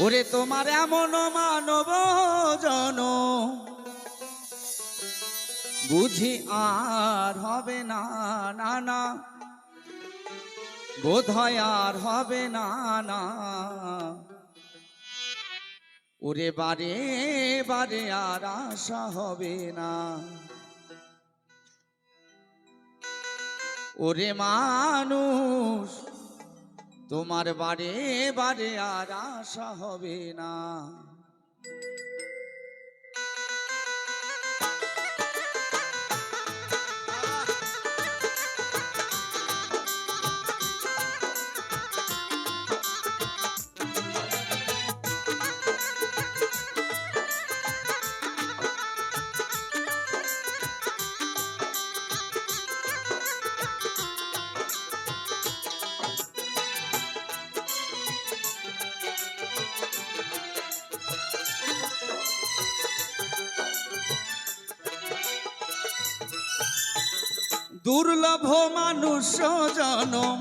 ওরে তোমার এমন মানব জন। বুঝি আর হবে না না না। বোধ হয় আর হবে না না। ওরে বারে বারে আর আশা হবে না। ওরে মানুষ তোমার বারে বারে আর আশা হবে না। দুর্লভ মানুষ জনম,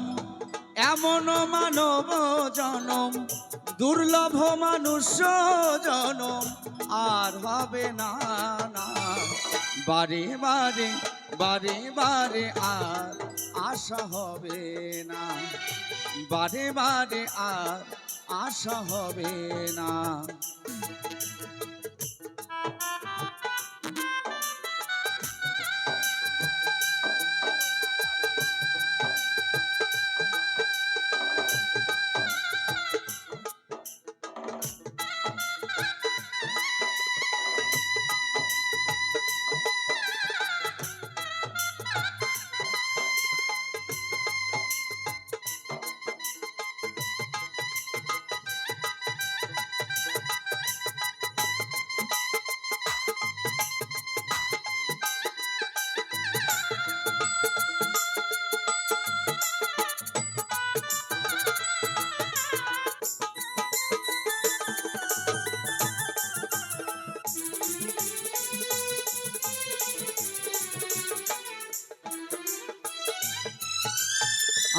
এমন মানব জনম। দুর্লভ মানুষ জনম, আর হবে না না। বারে বারে বারে বারে আর আশা হবে না। বারে বারে আর আশা হবে না।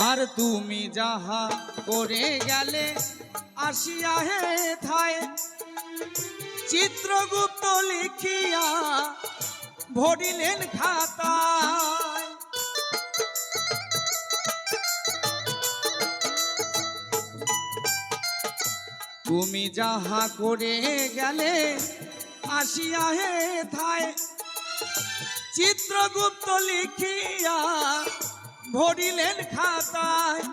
আর তুমি যাহা করে গেলে, আসিয়া হে থায়, চিত্রগুপ্ত লিখিয়া ভরিলেন খাতা তুমি যাহা করে গেলে, আসিয়া হে থায়, চিত্রগুপ্ত লিখিয়া ভরিলেন খাতায়,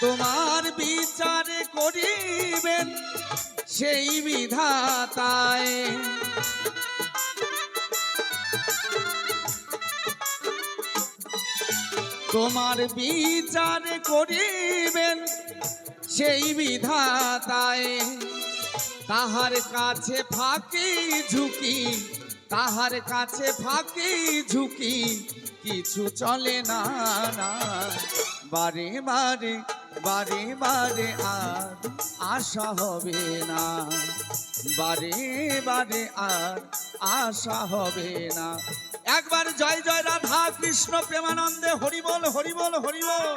তোমার বিচারে করিবেন সেই বিধাতায়। তোমার বিচারে করিবেন সেই বিধাতায়। তাহার কাছে ফাঁকি ঝুঁকি, তাহার কাছে ফাঁকি ঝুঁকি কিছু চলে না না। বারে বারে বারে বারে আর আশা হবে না। বারে বারে আর আশা হবে না। একবার জয় জয় রাধা কৃষ্ণ প্রেমানন্দে হরিবল হরিবল হরিবল।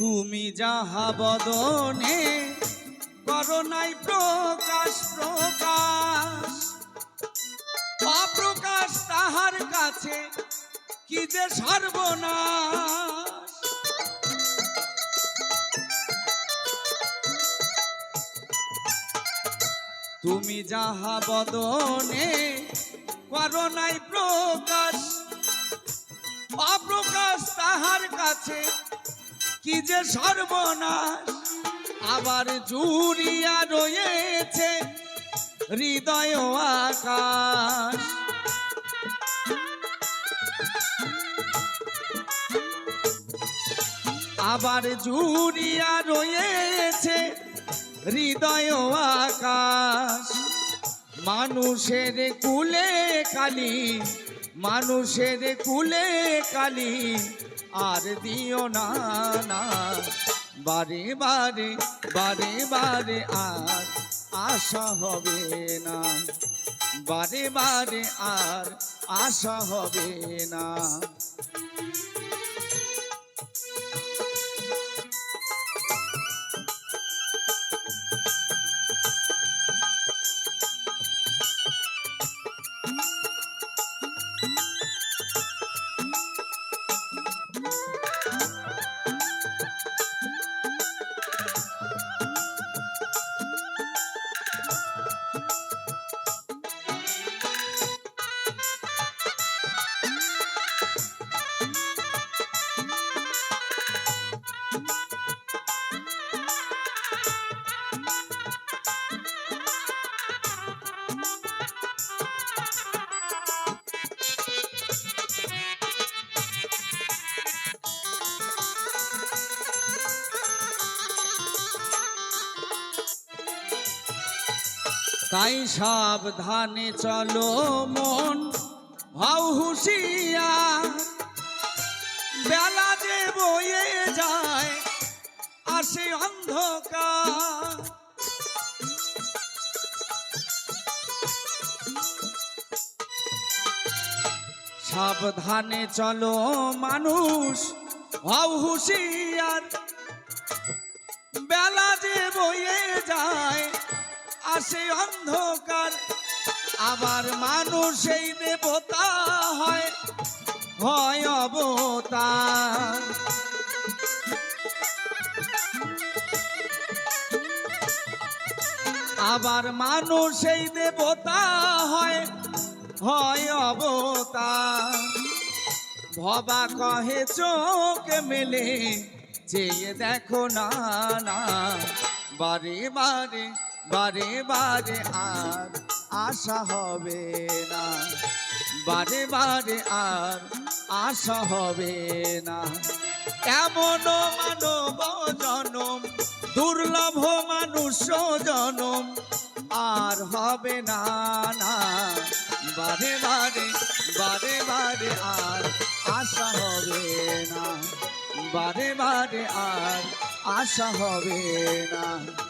তুমি যাহা বদনে করোনাই প্রকাশ প্রকাশ। অপ্রকাশ তাহার কাছে কি যে সর্বনাশ। তুমি যাহা বদনে করোনাই প্রকাশ অপ্রকাশ তাহার কাছে কি যে সর্বনাশ? আবার জুড়িয়া রয়েছে হৃদয় আকাশ। আবার জুড়িয়া রয়েছে হৃদয় আকাশ। মানুষের কুলে কালি, মানুষের কুলে কালি আর দিও না না। বারে বারে বারে বারে আর আশা হবে না। বারে বারে আর আশা হবে না। তাই সাবধানে চলো মন। হও হুশিয়া, বেলা যে বয়ে যায়, আসে অন্ধকার। সাবধানে চলো মানুষ হও হুশিয়ার বেলা যে বয়ে যায় আসে অন্ধকার। আবার মানুষ এই দেবতা হয় হয় অবতার। আবার মানুষ এই দেবতা হয় হয় অবতার। ভবা কহে, চোখ মেলে চেয়ে দেখো না না, বারে বারে বারে বারে আর আশা হবে না। বারে বারে আর আশা হবে না। এমন মানব জনম, দুর্লভ মানুষ জনম, আর হবে না না। বারে বারে বারে বারে আর আশা হবে না। বারে বারে আর আশা হবে না।